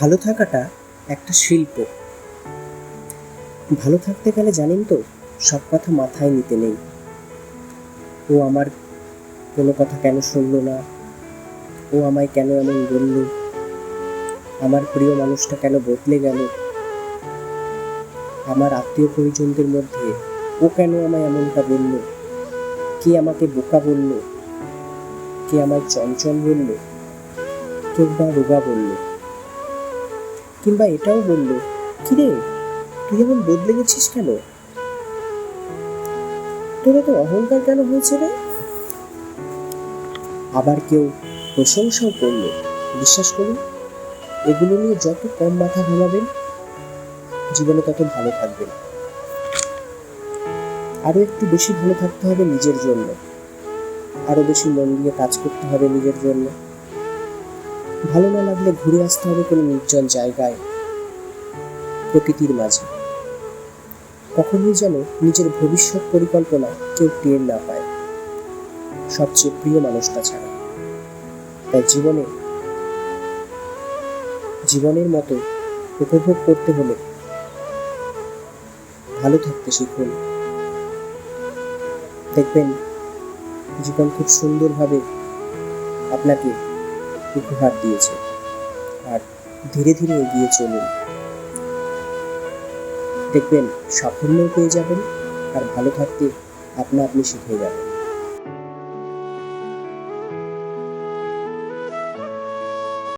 ভালো থাকাটা একটা শিল্প। ভালো থাকতে গেলে জানেন তো, সব কথা মাথায় নিতে নেই। ও আমার কোনো কথা কেন শুনলো না? ও আমায় কেন এমন বলল? আমার প্রিয় মানুষটা কেন বদলে গেল? আমার আত্মীয় পরিজনদের মধ্যে ও কেন আমায় এমনটা বলল? কে আমাকে বোকা বলল? কে আমায় চঞ্চল বলল? কেউ বা রোগা বলল? কিংবা এটাও বলল, কিরে, তুই এমন বদলে গেছিস কেন? তোর এত অহংকার কেন হয়েছে রে? আবার কেউ প্রশংসাও করল, বিশ্বাস করুন এগুলো নিয়ে যত কম মাথা ঘামাবেন, জীবনে তত ভালো থাকবেন। আরও একটু বেশি ভালো থাকতে হবে নিজের জন্য। আরও বেশি মন দিয়ে কাজ করতে হবে নিজের জন্য। ভালো না লাগলে ঘুরে আসতে হবে কোনো নির্জন জায়গায়, প্রকৃতির মাঝে। কখনোই যেন নিজের ভবিষ্যৎ পরিকল্পনা কেউ টের না পায়। সবচেয়ে প্রিয় মানুষটা ছাড়া। তাই জীবনে, জীবনের মতো উপভোগ করতে হলে ভালো থাকতে শিখুন। দেখবেন, জীবন খুব সুন্দরভাবে আপনাকে উপহার দিয়েছে। আর ধীরে ধীরে এগিয়ে চলুন। দেখবেন সাফল্য পেয়ে যাবেন আর ভালো থাকতে আপনা আপনি শিখে যাবেন।